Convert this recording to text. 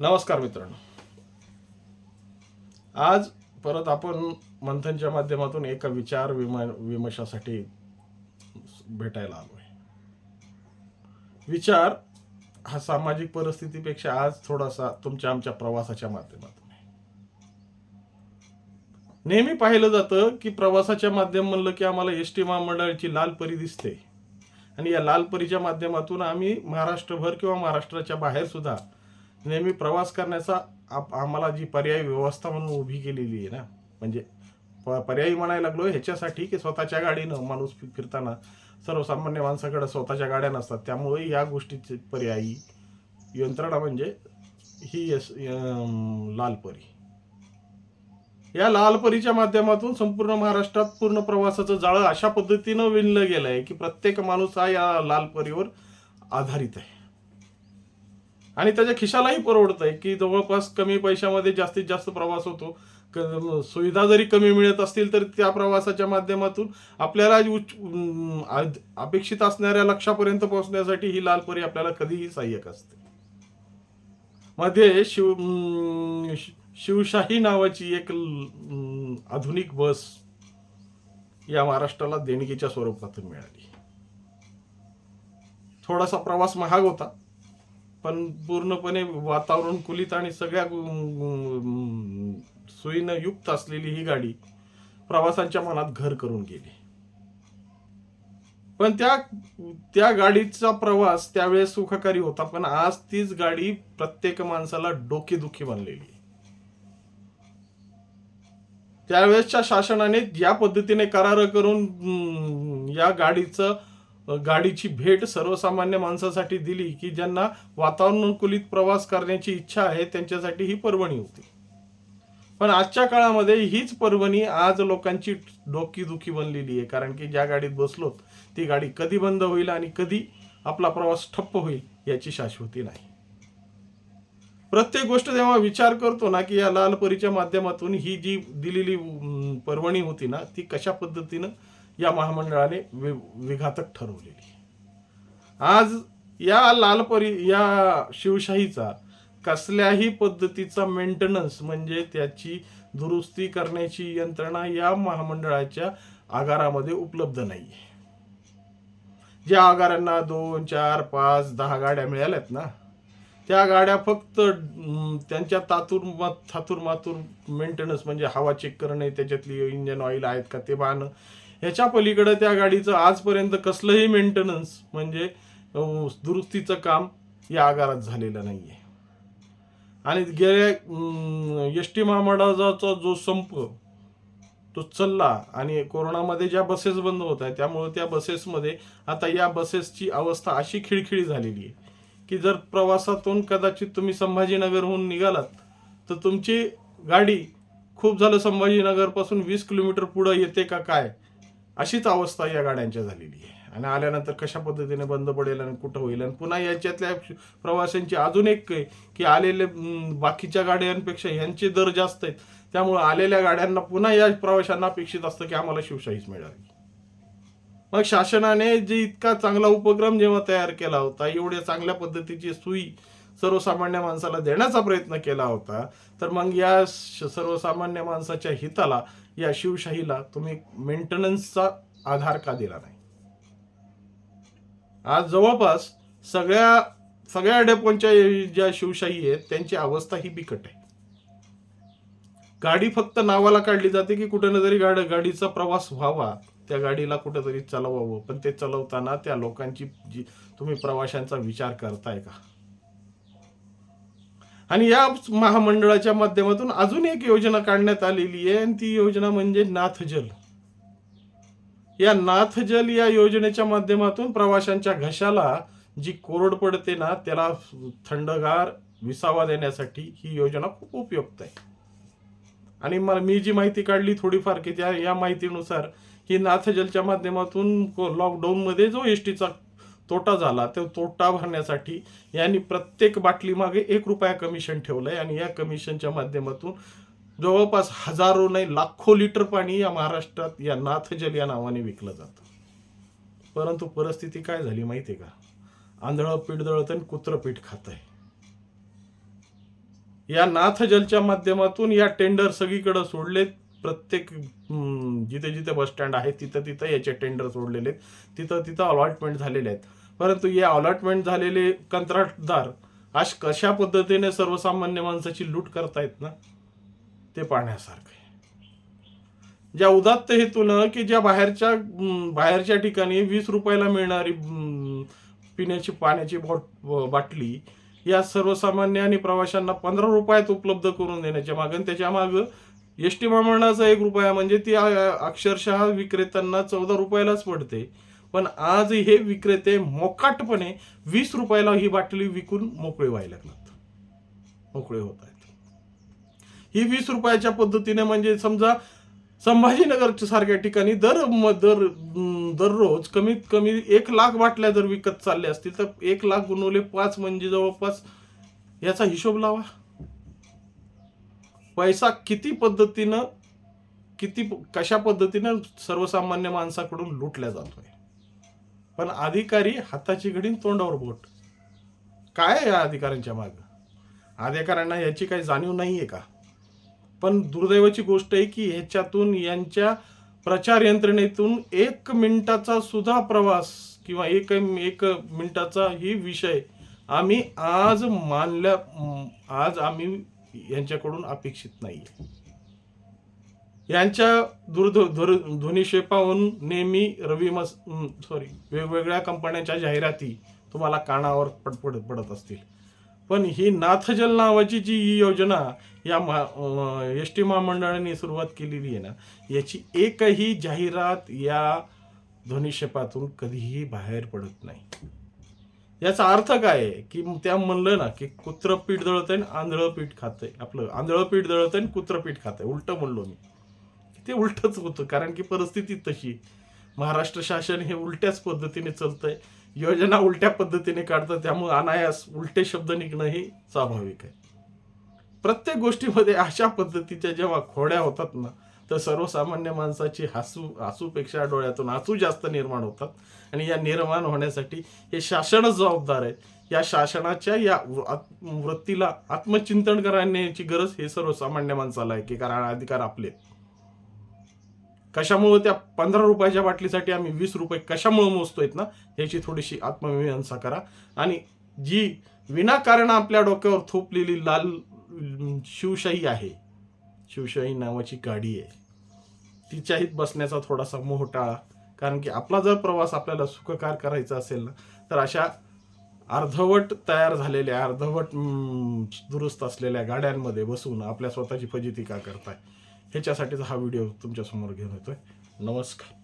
नमस्कार मित्रांनो. आज परत आपण मंथनच्या माध्यमातून एका विचार विमा विमर्शासाठी भेटायला आलोय. विचार हा सामाजिक परिस्थितीपेक्षा आज थोडासा तुमच्या आमच्या प्रवासाच्या माध्यमातून आहे. नेहमी पाहिलं जातं की प्रवासाच्या माध्यम म्हणलं की आम्हाला एस टी महामंडळाची लाल परी दिसते. आणि या लाल परीच्या माध्यमातून आम्ही महाराष्ट्रभर किंवा महाराष्ट्राच्या बाहेर सुद्धा नेहमी प्रवास करण्याचा आप आम्हाला जी पर्यायी व्यवस्था म्हणून उभी केलेली आहे ना म्हणजे प- पर्यायी म्हणायला लागलो ह्याच्यासाठी की स्वतःच्या गाडीनं माणूस फिरताना सर्वसामान्य माणसाकडे स्वतःच्या गाड्या नसतात. त्यामुळे या गोष्टीचे पर्यायी यंत्रणा म्हणजे ही यस लालपरी. या लालपरीच्या माध्यमातून संपूर्ण महाराष्ट्रात पूर्ण प्रवासाचं जाळं अशा पद्धतीनं विणलं गेलं आहे की प्रत्येक माणूस हा या लालपरीवर आधारित आहे. आणि त्याच्या खिशालाही परवडत आहे की जवळपास कमी पैशामध्ये जास्तीत जास्त प्रवास होतो. सुविधा जरी कमी मिळत असतील तर त्या प्रवासाच्या माध्यमातून आपल्याला उच्च अपेक्षित असणाऱ्या लक्षापर्यंत पोहोचण्यासाठी ही लाल परी आपल्याला कधीही सहाय्यक असते. मध्ये शिव शिवशाही नावाची एक आधुनिक बस या महाराष्ट्राला देणगीच्या स्वरूपातून मिळाली. थोडासा प्रवास महाग होता. पण पूर्णपणे वातावरण कुलित आणि सगळ्या सोयीनं युक्त असलेली ही गाडी प्रवासांच्या मनात घर करून गेली पण त्या त्या गाडीचा प्रवास त्यावेळेस सुखकारी होता पण आज तीच गाडी प्रत्येक माणसाला डोकेदुखी बनलेली आहे. त्यावेळेसच्या शासनाने ज्या पद्धतीने करार करून या गाडीचं गाडीची भेट सर्वसामान्य माणसासाठी दिली की ज्यांना वातानुकूलित प्रवास करण्याची इच्छा आहे त्यांच्यासाठी ही पर्वणी होती. पण आजच्या काळामध्ये हीच पर्वणी आज लोकांची डोकीदुखी बनलेली आहे. कारण की ज्या गाडीत बसलोत ती गाडी कधी बंद होईल आणि कधी आपला प्रवास ठप्प होईल याची शाश्वती नाही. प्रत्येक गोष्ट जेव्हा विचार करतो ना की या लाल परीच्या माध्यमातून ही जी दिलेली पर्वणी होती ना ती कशा पद्धतीनं या महामंडळाने वि विघातक ठरवलेली. आज या लालपरी या शिवशाहीचा कसल्याही पद्धतीचा मेंटेनन्स म्हणजे त्याची दुरुस्ती करण्याची यंत्रणा या महामंडळाच्या आगारामध्ये उपलब्ध नाही आहे ज्या आगारांना दोन चार पाच दहा गाड्या मिळाल्यात ना त्या गाड्या फक्त त्यांच्या तातूर थातूर मातूर मेंटेनन्स म्हणजे हवा चेक करणे त्याच्यातली इंजन ऑइल आहेत का ते पाहणं ह्याच्या पलीकडं त्या गाडीचं आजपर्यंत कसलंही मेंटेनन्स म्हणजे दुरुस्तीचं काम या आगारात झालेलं नाही आहे आणि गेल्या एस टी महामंडळाचा जो संप तो चालला आणि कोरोनामध्ये ज्या बसेस बंद होत आहेत त्यामुळे त्या बसेसमध्ये आता या बसेसची अवस्था अशी खिळखिळी झालेली आहे की जर प्रवासातून कदाचित तुम्ही संभाजीनगरहून निघालात तर तुमची गाडी खूप झालं संभाजीनगरपासून वीस किलोमीटर पुढं येते का काय? अशीच अवस्था या गाड्यांच्या झालेली आहे. आणि आल्यानंतर कशा पद्धतीने बंद पडेल आणि कुठं होईल? आणि पुन्हा याच्यातल्या प्रवाशांची अजून एक आहे की आलेले बाकीच्या गाड्यांपेक्षा ह्यांचे दर जास्त आहेत. त्यामुळे आलेल्या गाड्यांना पुन्हा या प्रवाशांना अपेक्षित असतं की आम्हाला शिवशाहीच मिळावी. मग शासनाने जे इतका चांगला उपक्रम जेव्हा तयार केला होता एवढ्या चांगल्या पद्धतीची सुई सर्वसामान्य माणसाला देण्याचा प्रयत्न केला होता तर मग या सर्वसामान्य माणसाच्या हिताला या शिवशाहीला तुम्ही मेंटेनन्सचा आधार का दिला नाही? आज जवळपास सगळ्या सगळ्या डेपोंच्या ज्या शिवशाही आहेत त्यांची अवस्था ही बिकट आहे. गाडी फक्त नावाला काढली जाते की कुठे ना तरी गाडी गाडीचा प्रवास व्हावा त्या गाडीला कुठेतरी चालवावं पण ते चालवताना त्या लोकांची जी तुम्ही प्रवाशांचा विचार करताय का? आणि या महामंडळाच्या माध्यमातून अजून एक योजना काढण्यात आलेली आहे आणि ती योजना म्हणजे नाथजल या नाथजल या योजनेच्या माध्यमातून प्रवाशांच्या घशाला जी कोरड पडते ना त्याला थंडगार विसावा देण्यासाठी ही योजना खूप उपयुक्त आहे. आणि मला मी जी माहिती काढली थोडीफार की त्या या माहितीनुसार ही नाथजलच्या माध्यमातून लॉकडाऊनमध्ये जो एस टीचा तोटा झाला तो तोटा भरण्यासाठी यांनी प्रत्येक बाटलीमागे एक रुपया कमिशन ठेवलंय आणि या कमिशनच्या माध्यमातून जवळपास हजारो नाही लाखो लिटर पाणी या महाराष्ट्रात या नाथजल या नावाने विकलं जातं. परंतु परिस्थिती काय झाली माहिती आहे का? आंधळं पीठ दळत आणि कुत्रं पीठ खात आहे या नाथजलच्या माध्यमातून या टेंडर सगळीकडे सोडलेत. प्रत्येक जिथे जिथे बस स्टँड आहे तिथं तिथं याचे टेंडर सोडलेले आहेत तिथं तिथं अलॉटमेंट झालेले आहेत. परंतु या अलॉटमेंट झालेले कंत्राटदार आज कशा पद्धतीने सर्वसामान्य माणसाची लूट करतायत ना ते पाहण्यासारखं ज्या उदात्त हेतूनं की ज्या बाहेरच्या बाहेरच्या ठिकाणी वीस रुपयाला मिळणारी पिण्याची पाण्याची बॉट बाटली या सर्वसामान्य आणि प्रवाशांना पंधरा रुपयात उपलब्ध करून देण्याच्या मागं त्याच्या मागं एस टी महामंडळाचा एक रुपया म्हणजे ती अक्षरशः विक्रेत्यांना चौदा रुपयालाच पडते. पण आज हे विक्रेते मोकाटपणे वीस रुपयाला ही बाटली विकून मोकळे व्हायला लागतात मोकळे होत आहेत. ही वीस रुपयाच्या पद्धतीने म्हणजे समजा संभाजीनगर सारख्या ठिकाणी दर म- दर दररोज कमीत कमी एक लाख बाटल्या जर विकत चालल्या असतील तर एक लाख गुणवले पाच म्हणजे जवळपास याचा हिशोब लावा. पैसा किती पद्धतीनं किती कशा पद्धतीनं सर्वसामान्य माणसाकडून लुटल्या जातोय? पण अधिकारी हाताची घडीन तोंडावर बोट. काय आहे या अधिकाऱ्यांच्या माग? अधिकाऱ्यांना याची काही जाणीव नाही आहे का? पण दुर्दैवाची गोष्ट आहे की ह्याच्यातून यांच्या प्रचार यंत्रणेतून एक मिनिटाचा सुद्धा प्रवास किंवा एक एक मिनिटाचा ही विषय आम्ही आज मानल्या आज आम्ही यांच्याकडून अपेक्षित नाही यांच्या दूरध् ध्वनिक्षेपाहून नेहमी रवी मस सॉरी वेगवेगळ्या कंपन्यांच्या जाहिराती तुम्हाला कानावर पडपड पडत असतील. पण ही नाथजल नावाची जी ही योजना या एस टी महामंडळाने सुरुवात केलेली आहे ना याची एकही जाहिरात या ध्वनिक्षेपातून कधीही बाहेर पडत नाही. याचा अर्थ काय आहे की त्या म्हणलं ना की कुत्र पीठ दळत आहे आंधळं पीठ खातंय. आपलं आंधळं पीठ दळत आहे कुत्र पीठ खातंय. उलटं म्हणलो मी. ते उलटच होतं कारण की परिस्थिती तशी. महाराष्ट्र शासन हे उलट्याच पद्धतीने चालतंय. योजना उलट्या पद्धतीने काढतं त्यामुळे अनायास उलटे शब्द निघणं हे स्वाभाविक आहे. प्रत्येक गोष्टीमध्ये अशा पद्धतीच्या जेव्हा खोड्या होतात ना तर सर्वसामान्य माणसाची हसू हसूपेक्षा डोळ्यातून हसू जास्त निर्माण होतात. आणि या निर्माण होण्यासाठी हे शासनच जबाबदार आहे या शासनाच्या या वृत्तीला आत्मचिंतन करण्याची गरज हे सर्वसामान्य माणसाला आहे की कारण अधिकार आपले आहेत. कशामुळे त्या पंधरा रुपयाच्या बाटलीसाठी आम्ही वीस रुपये कशामुळे मोजतोयत ना याची थोडीशी आत्ममीमांसा करा. आणि जी विनाकारण आपल्या डोक्यावर थोपलेली लाल शिवशाही आहे शिवशाही नावाची गाडी आहे तिच्याहीत बसण्याचा थोडासा मोह टाळा कारण की आपला जर प्रवास आपल्याला सुखकार करायचा असेल ना तर अशा अर्धवट तयार झालेल्या अर्धवट दुरुस्त असलेल्या गाड्यांमध्ये बसून आपल्या स्वतःची फजिती का करताय? ह्याच्यासाठीचा हा व्हिडिओ तुमच्यासमोर घेऊन येतोय. आहे नमस्कार.